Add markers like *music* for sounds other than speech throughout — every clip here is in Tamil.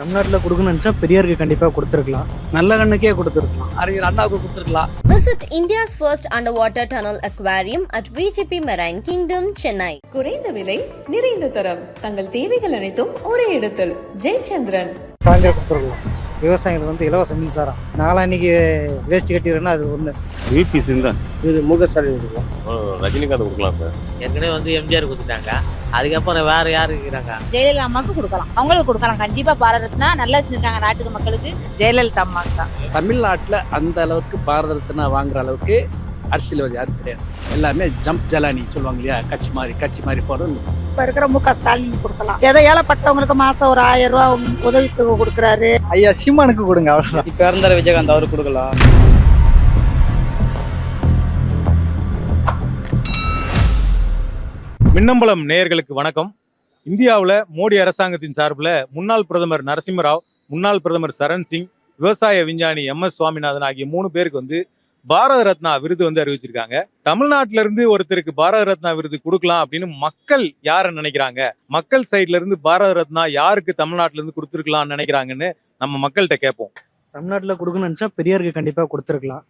தமிழ்நாட்டில் கொடுக்கணும்னு நினச்சா பெரியாருக்கு கண்டிப்பாக கொடுத்துருக்கலாம். நல்ல கண்ணுக்கே கொடுத்துருக்கலாம். அறிஞர் அண்ணாவுக்கு கொடுத்துருக்கலாம். Visit India's first underwater tunnel aquarium at VGP Marine Kingdom, Chennai. குறைந்த விலை நிறைந்த தரம். தங்கள் தேவைகள் அனைத்தும் ஒரே இடத்தில். ஜெயச்சந்திரன். கலைஞர் கொடுத்துருக்கலாம். விவசாயிகளுக்கு வந்து இலவச மின்சாரம். நாளான்னைக்கு வேஸ்ட் கட்டிடுறேன்னா அது ஒன்று விபி சிந்தன் இது முக ஸ்டாலின் ரஜினிகாந்த் கொடுக்கலாம் சார். ஏற்கனவே வந்து எம்ஜிஆர் கொடுத்துட்டாங்க. அதுக்கப்புறம் வேற யாரு இருக்கிறாங்க? ஜெயலலிதா அம்மாவுக்கு கொடுக்கலாம். அவங்களுக்கு கொடுக்கலாம். கண்டிப்பா பாரத ரத்னா நல்லா செஞ்சிருக்காங்க நாட்டுக்கு மக்களுக்கு. ஜெயலலிதா அம்மா தான். தமிழ்நாட்டில் அந்த அளவுக்கு பாரத ரத்னா வாங்குற அளவுக்கு அரசியல்வாதி யாரும் கிடையாது. எல்லாமே ஜம்ப் ஜலானி சொல்லுவாங்க இல்லையா? கட்சி மாதிரி கட்சி மாதிரி போகிறது இப்ப இருக்கிற மு க ஸ்டாலின் கொடுக்கலாம். ஏதோ ஏழைப்பட்டவங்களுக்கு மாசம் ஒரு ஆயிரம் ரூபாய் உதவித்தொகை கொடுக்குறாரு. ஐயா சீமானுக்கு கொடுங்க அவ்வளோதான் இப்போ விஜயகாந்த் அவருக்கு கொடுக்கலாம். மின்னம்பலம் நேயர்களுக்கு வணக்கம். இந்தியாவில் மோடி அரசாங்கத்தின் சார்பில் முன்னாள் பிரதமர் நரசிம்மராவ் முன்னாள் பிரதமர் சரண் சிங் விவசாய விஞ்ஞானி எம் எஸ் சுவாமிநாதன் ஆகிய மூணு பேருக்கு வந்து பாரத ரத்னா விருது வந்து அறிவிச்சிருக்காங்க. தமிழ்நாட்டில இருந்து ஒருத்தருக்கு பாரத ரத்னா விருது கொடுக்கலாம் அப்படின்னு மக்கள் யாரை நினைக்கிறாங்க? மக்கள் சைட்ல இருந்து பாரத ரத்னா யாருக்கு தமிழ்நாட்டில இருந்து கொடுத்துருக்கலாம்னு நினைக்கிறாங்கன்னு நம்ம மக்கள்கிட்ட கேட்போம். தமிழ்நாட்டில் கொடுக்கணும்னு நினச்சா பெரியாருக்கு கண்டிப்பாக கொடுத்துருக்கலாம்.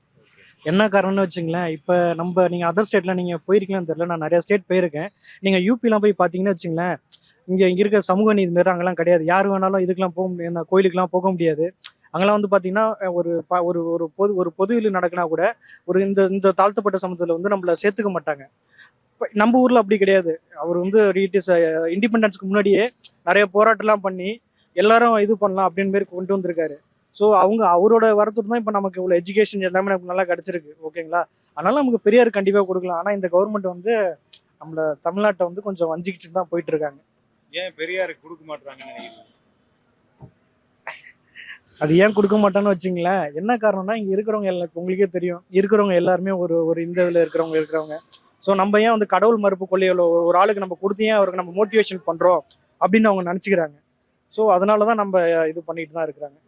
என்ன காரணம்னு வச்சுங்களேன் இப்போ நம்ம நீங்கள் அதர் ஸ்டேட்டில் நீங்கள் போயிருக்கீங்கன்னு தெரியல. நான் நிறைய ஸ்டேட் போயிருக்கேன். நீங்கள் யூபிலாம் போய் பார்த்தீங்கன்னு வச்சுங்களேன் இங்கே இங்கே இருக்க சமூக நீதி மாரி அங்கெல்லாம் கிடையாது. யார் வேணாலும் இதுக்கெலாம் போக முடியாது. இந்த போக முடியாது. அங்கெல்லாம் வந்து பார்த்தீங்கன்னா ஒரு ப- ஒரு ஒரு பொது ஒரு பொதுவில் நடக்கினா நடக்குனா கூட ஒரு இந்த இந்த தாழ்த்தப்பட்ட சமூகத்தில் வந்து நம்மளை சேர்த்துக்க மாட்டாங்க. நம்ம ஊரில் அப்படி கிடையாது. அவர் வந்து இஸ் இண்டிபெண்டன்ஸ்க்கு முன்னாடியே நிறைய போராட்டம்லாம் பண்ணி எல்லாரும் இது பண்ணலாம் அப்படின்னு மாரி கொண்டு வந்திருக்காரு. ஸோ அவங்க அவரோட வரத்துட்டு தான் இப்போ நமக்கு இவ்வளோ எஜுகேஷன் எல்லாமே நமக்கு நல்லா கிடச்சிருக்கு ஓகேங்களா அதனால நமக்கு பெரியார் கண்டிப்பாக கொடுக்கலாம். ஆனால் இந்த கவர்மெண்ட் வந்து நம்மள தமிழ்நாட்டை வந்து கொஞ்சம் வஞ்சிக்கிட்டு தான் போயிட்டு இருக்காங்க ஏன் பெரியாருக்கு கொடுக்க மாட்டாங்கன்னு அது ஏன் கொடுக்க மாட்டான்னு வச்சுங்களேன். என்ன காரணம்னா இங்கே இருக்கிறவங்க எல்லா உங்களுக்கே தெரியும். இருக்கிறவங்க எல்லாருமே ஒரு ஒரு இந்த இதில் இருக்கிறவங்க இருக்கிறவங்க. ஸோ நம்ம ஏன் வந்து கடவுள் மறுப்பு கொள்ளையில ஒரு ஒரு ஆளுக்கு நம்ம கொடுத்து ஏன் அவருக்கு நம்ம மோட்டிவேஷன் பண்ணுறோம் அப்படின்னு அவங்க நினச்சிக்கிறாங்க. ஸோ அதனால தான் நம்ம இது பண்ணிட்டு தான் இருக்கிறாங்க.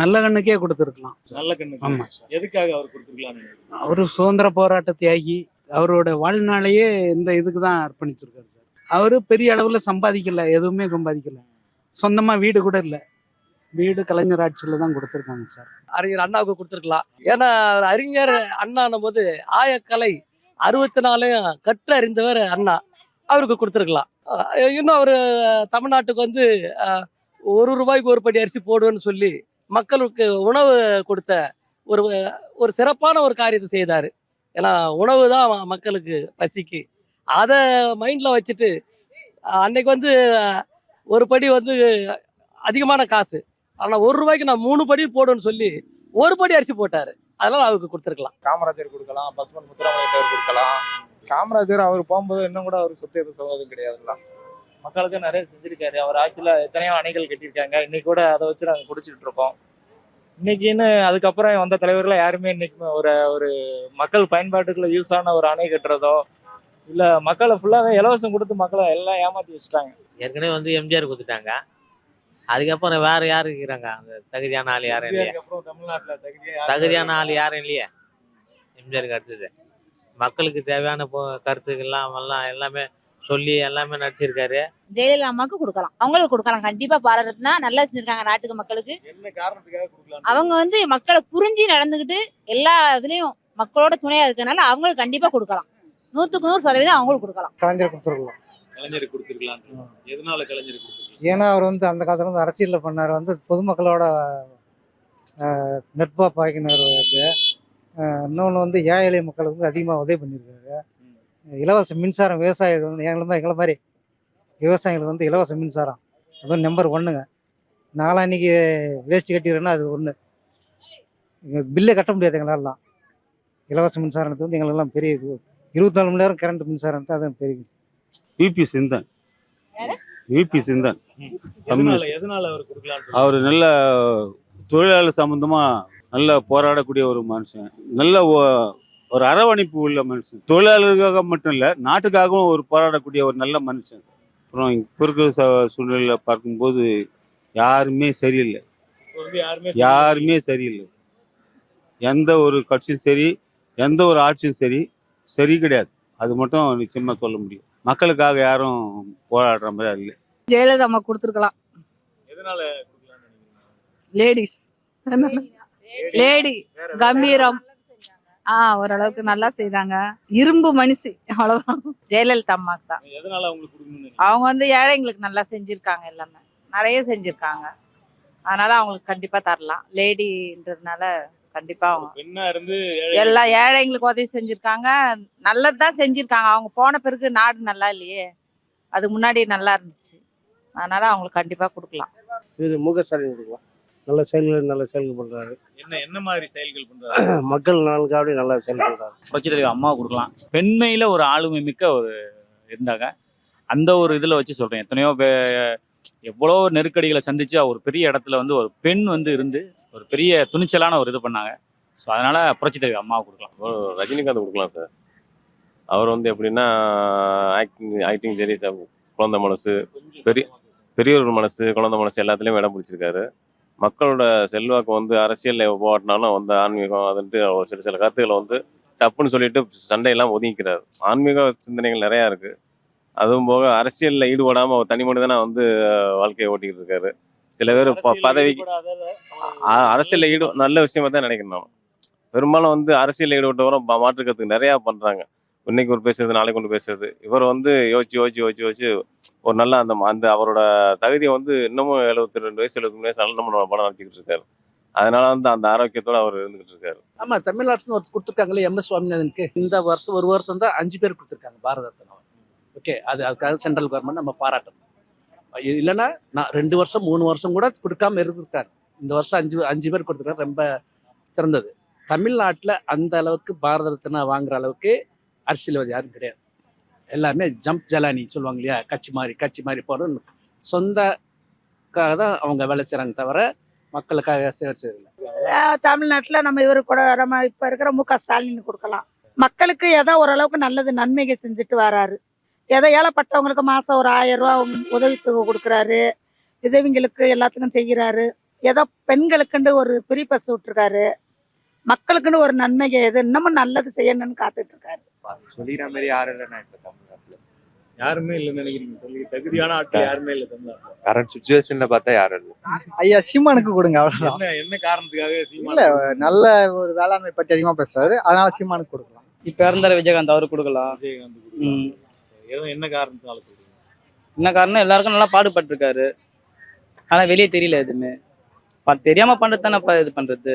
நல்ல கண்ணுக்கே கொடுத்துருக்கலாம். நல்ல கண்ணு ஆமா. எதுக்காக அவர் கொடுத்துருக்கலாம்னு நினைக்கிறீங்க? அவர் சுதந்திர போராட்ட தியாகி அவரோட வாழ்நாளையே இந்த இதுக்கு தான் அர்ப்பணிச்சிருக்காரு அவர் பெரிய அளவில் சம்பாதிக்கல எதுவுமே சம்பாதிக்கல. சொந்தமாக வீடு கூட இல்லை. வீடு கலைஞர் ஆட்சியில் தான் கொடுத்துருக்காங்க சார். அறிஞர் அண்ணாவுக்கு கொடுத்துருக்கலாம். ஏன்னா அவர் அறிஞர் அண்ணான்னும் போது ஆயக்கலை அறுபத்தி நாலையும் கற்று அறிந்தவர் அண்ணா. அவருக்கு கொடுத்துருக்கலாம். இன்னும் அவர் தமிழ்நாட்டுக்கு வந்து ஒரு ரூபாய்க்கு ஒரு படி அரிசி போடுவேன்னு சொல்லி மக்களுக்கு உணவு கொடுத்த ஒரு ஒரு சிறப்பான ஒரு காரியத்தை செய்தார். ஏன்னா உணவு தான் மக்களுக்கு பசிக்கு. அதை மைண்டில் வச்சுட்டு அன்னைக்கு வந்து ஒரு படி வந்து அதிகமான காசு. ஆனால் ஒரு ரூபாய்க்கு நான் மூணு படி போடுன்னு சொல்லி ஒரு படி அரிசி போட்டார். அதெல்லாம் அவருக்கு கொடுத்துருக்கலாம். காமராஜர் கொடுக்கலாம் பஸ்மன் முத்துராமலிங்க கொடுக்கலாம். காமராஜர் அவர் போகும்போது இன்னும் கூட அவர் சொத்து எதுவும் சொன்னதும் கிடையாதுல்ல மக்களுக்கு நிறைய செஞ்சிருக்காரு. அவர் ஆட்சியில் எத்தனையோ அணைகள் கட்டியிருக்காங்க. இன்னைக்கு கூட அதை வச்சு நாங்கள் குடிச்சிட்டு இருக்கோம். இன்னைக்குன்னு அதுக்கப்புறம் வந்த தலைவர்கள் யாருமே இன்னைக்கு ஒரு ஒரு மக்கள் பயன்பாட்டுக்குள்ள யூஸ் ஆன ஒரு அணை கட்டுறதோ இல்லை மக்களை ஃபுல்லாகவே இலவசம் கொடுத்து மக்களை எல்லாம் ஏமாற்றி வச்சுட்டாங்க. ஏற்கனவே வந்து எம்ஜிஆர் கொடுத்துட்டாங்க. அதுக்கப்புறம் வேற யாரு இருக்கிறாங்க? அந்த தகுதியான ஆள் யாரும் இல்லையா. அப்புறம் தமிழ்நாட்டில் தகுதியான ஆள் யாரும் இல்லையே. எம்ஜிஆருக்கு அடுத்தது. மக்களுக்கு தேவையான கருத்துக்கள்லாம் எல்லாம் எல்லாமே சொல்லி எல்லாமே நடிச்சிருக்காரு. ஜெயலலிதா அம்மாவுக்கு கொடுக்கலாம். அவங்களுக்கு கொடுக்கலாம். கண்டிப்பா பாரத ரத்னா நல்லா செஞ்சிருக்காங்க நாட்டுக்கு மக்களுக்கு. என்ன காரணத்துக்காக கொடுக்கலாம் அவங்க வந்து மக்களை புரிஞ்சு நடந்துக்கிட்டு எல்லா இதுலயும் மக்களோட துணையா இருக்கறனால அவங்களுக்கு கண்டிப்பா கொடுக்கலாம். நூத்துக்கு நூறு சதவீதம் அவங்களுக்கு கொடுக்கலாம். கலைஞர் கொடுத்துருக்கலாம். எதனால ஏன்னா அவர் வந்து அந்த காலத்துல வந்து அரசியலில் பண்ணார். வந்து பொதுமக்களோட நட்பா பாய்க்கினார் வந்து இன்னொன்று வந்து ஏழை எளிய மக்களுக்கு வந்து அதிகமாக உதவி பண்ணியிருக்காரு. இலவச மின்சாரம் விவசாயிகள் வந்து எங்களை மாதிரி எங்களை மாதிரி விவசாயிகளுக்கு வந்து இலவச மின்சாரம். அதுவும் நம்பர் ஒன்றுங்க நாளான்னைக்கு வேஸ்ட் கட்டிடுறேன்னா அது ஒன்று பில்லே கட்ட முடியாது எங்களாலாம் இலவச மின்சாரத்தை வந்து எங்களுக்கெல்லாம் பெரிய. இருபத்தி நாலு மணி நேரம் கரண்ட் மின்சாரம் தான் அது பெரிய. V P Chinthan. V P Chinthan. அவர் நல்ல தொழிலாளர் சம்பந்தமா நல்ல போராடக்கூடிய ஒரு மனுஷன். நல்ல ஒரு அரவணைப்பு உள்ள மனுஷன். தொழிலாளர்களுக்காக மட்டும் இல்ல நாட்டுக்காகவும் ஒரு போராடக்கூடிய ஒரு நல்ல மனுஷன். அப்புறம் இப்போ இருக்கிற சூழ்நிலையில பார்க்கும்போது யாருமே சரியில்லை. யாருமே யாருமே சரியில்லை. எந்த ஒரு கட்சியும் சரி எந்த ஒரு ஆட்சியும் சரி சரி கிடையாது. அது மட்டும் நிச்சயமா சொல்ல முடியும். மக்களுக்காக யாரும் போராடுற மாதிரி இல்லை. ஜெயலலிதா அம்மா கொடுத்துருக்கலாம். எதனால கொடுக்கலாம்னு லேடிஸ் லேடி கம்பீரம். ஆ ஓரளவுக்கு நல்லா செய்தாங்க இரும்பு மனுஷி அவ்வளவுதான். ஜெயலலிதா அம்மா தான். அவங்க வந்து ஏழைங்களுக்கு நல்லா செஞ்சிருக்காங்க எல்லாமே. நிறைய செஞ்சிருக்காங்க. அதனால அவங்களுக்கு கண்டிப்பா தரலாம். லேடின்றதுனால கண்டிப்பா அவங்க எல்லா ஏழைங்களுக்கு உதவி செஞ்சிருக்காங்க. நல்லதுதான் செஞ்சிருக்காங்க. அவங்க போன பிறகு நாடு நல்லா இல்லையே. அதுக்கு முன்னாடி நல்லா இருந்துச்சு. அதனால அவங்களுக்கு கண்டிப்பா கொடுக்கலாம். இது முக ஸ்டாலின் கொடுக்கலாம். நல்ல செயல்கள் நல்ல செயல்கள் பண்ணுறாரு என்ன என்ன மாதிரி செயல்கள் பண்றாரு? *clears throat* மக்கள் நலனுக்காக நல்லா செயல் பண்ணுறாரு புரட்சி தலைவர் அம்மா கொடுக்கலாம். பெண்மையில ஒரு ஆளுமை மிக்க ஒரு இருந்தாங்க. அந்த ஒரு இதுல வச்சு சொல்றேன். எத்தனையோ பே எவ்வளோ நெருக்கடிகளை சந்திச்சு ஒரு பெரிய இடத்துல வந்து ஒரு பெண் வந்து இருந்து ஒரு பெரிய துணிச்சலான ஒரு இது பண்ணாங்க. ஸோ அதனால புரட்சி தலைவர் அம்மாவை கொடுக்கலாம். ரஜினிகாந்த் கொடுக்கலாம் சார் அவர் வந்து எப்படின்னா ஆக்டிங் ஆக்டிங் சரி சார் குழந்தை மனசு பெரிய பெரியவர் மனசு குழந்தை மனசு எல்லாத்துலேயும் இடம் பிடிச்சிருக்காரு. மக்களோட செல்வாக்கு வந்து அரசியலில் போட்டினாலும் வந்து ஆன்மீகம் அதுன்ட்டு ஒரு சில சில கருத்துக்களை வந்து டப்புன்னு சொல்லிட்டு சண்டையெல்லாம் ஒதுங்கிக்கிறார். ஆன்மீக சிந்தனைகள் நிறையா இருக்கு. அதுவும் போக அரசியலில் ஈடுபடாமல் அவர் தனி மனிதனா வந்து வாழ்க்கையை ஓட்டிக்கிட்டு இருக்காரு. சில பேர் பதவிக்கு அரசியல்ல ஈடு நல்ல விஷயமா தான் நினைக்கிறேன் நான் பெரும்பாலும் வந்து அரசியல் ஈடுபட்டவரும் மாற்றுக்கிறதுக்கு நிறையா பண்றாங்க. இன்னைக்கு ஒரு பேசுறது நாளைக்கு ஒன்று பேசுறது. இவர் வந்து யோசிச்சு யோசிச்சு யோசிச்சு யோசிச்சு ஒரு நல்ல அந்த அந்த அவரோட தகுதியை வந்து இன்னமும் எழுபத்தி ரெண்டு வயசு எழுபத்தி மூணு வயசு நல்ல நம்ம படம் நடத்திக்கிட்டு இருக்காரு. அதனால வந்து அந்த ஆரோக்கியத்தோட அவர் இருந்துகிட்டு இருக்காரு. ஆமா தமிழ்நாட்டுல ஒரு கொடுத்துருக்காங்களே எம். எஸ். சுவாமிநாதனுக்கு. இந்த வருஷம் ஒரு வருஷம் தான் அஞ்சு பேர் கொடுத்துருக்காங்க பாரத ரத்னா ஓகே அது அதுக்காக சென்ட்ரல் கவர்மெண்ட் நம்ம பாராட்டணும். இல்லைன்னா நான் ரெண்டு வருஷம் மூணு வருஷம் கூட கொடுக்காம இருந்திருக்காரு. இந்த வருஷம் அஞ்சு அஞ்சு பேர் கொடுத்துருக்காரு ரொம்ப சிறந்தது. தமிழ்நாட்டில் அந்த அளவுக்கு பாரத ரத்னா வாங்குற அளவுக்கு அரசியல்வாதி யாரும் கிடையாது. எல்லாமே ஜம்ப் ஜலானி சொல்லுவாங்க இல்லையா? கட்சி மாதிரி கட்சி மாதிரி போகிறது சொந்தக்காக தான் அவங்க வேலை செய்கிறாங்க தவிர மக்களுக்காக சேவை செய்யறதில்ல தமிழ்நாட்டில் நம்ம இவர் கூட நம்ம இப்போ இருக்கிற மு க. ஸ்டாலின் கொடுக்கலாம். மக்களுக்கு ஏதோ ஓரளவுக்கு நல்லது நன்மைகள் செஞ்சுட்டு வராரு. ஏதோ ஏழைப்பட்டவங்களுக்கு மாதம் ஒரு ஆயிரம் ரூபா உதவித்தொகை கொடுக்குறாரு. விதவிங்களுக்கு எல்லாத்துக்கும் செய்கிறாரு. ஏதோ பெண்களுக்குண்டு ஒரு பிரி பஸ் விட்டுருக்காரு மக்களுக்குன்னு ஒரு நன்மைகள் எது இன்னமும் நல்லது செய்யணும்னு காத்துட்ருக்காரு சொல்லிக்கிற மாதிரி யாரும் இல்லைண்ணா இப்போ தமிழ்நாட்டில். யாருமே இல்லைன்னு நினைக்கிறீங்க? சொல்லி தகுதியான ஆட்கள் யாருமே இல்லை தமிழ்நாட்டுல. கரண்ட் சுச்சுவேஷன்ல பார்த்தா யாரும் இல்லை. ஐயா சீமானுக்கு கொடுங்க அவ்வளோதான் என்ன என்ன காரணத்துக்காக சீமான் இல்ல நல்ல ஒரு வேளாண்மை பற்றி அதிகமாக பேசுறாரு. அதனால சீமானுக்கு கொடுக்கலாம். இப்ப இறந்தார விஜயகாந்த் அவரு கொடுக்கலாம். விஜயகாந்த் கொடுக்கலாம். ஏதோ என்ன காரணத்தினால? என்ன காரணம் எல்லாருக்கும் நல்லா பாடுபட்டிருக்காரு. ஆனா வெளியே தெரியல எதுவுமே. தெரியாம பண்றது தானே இது பண்றது?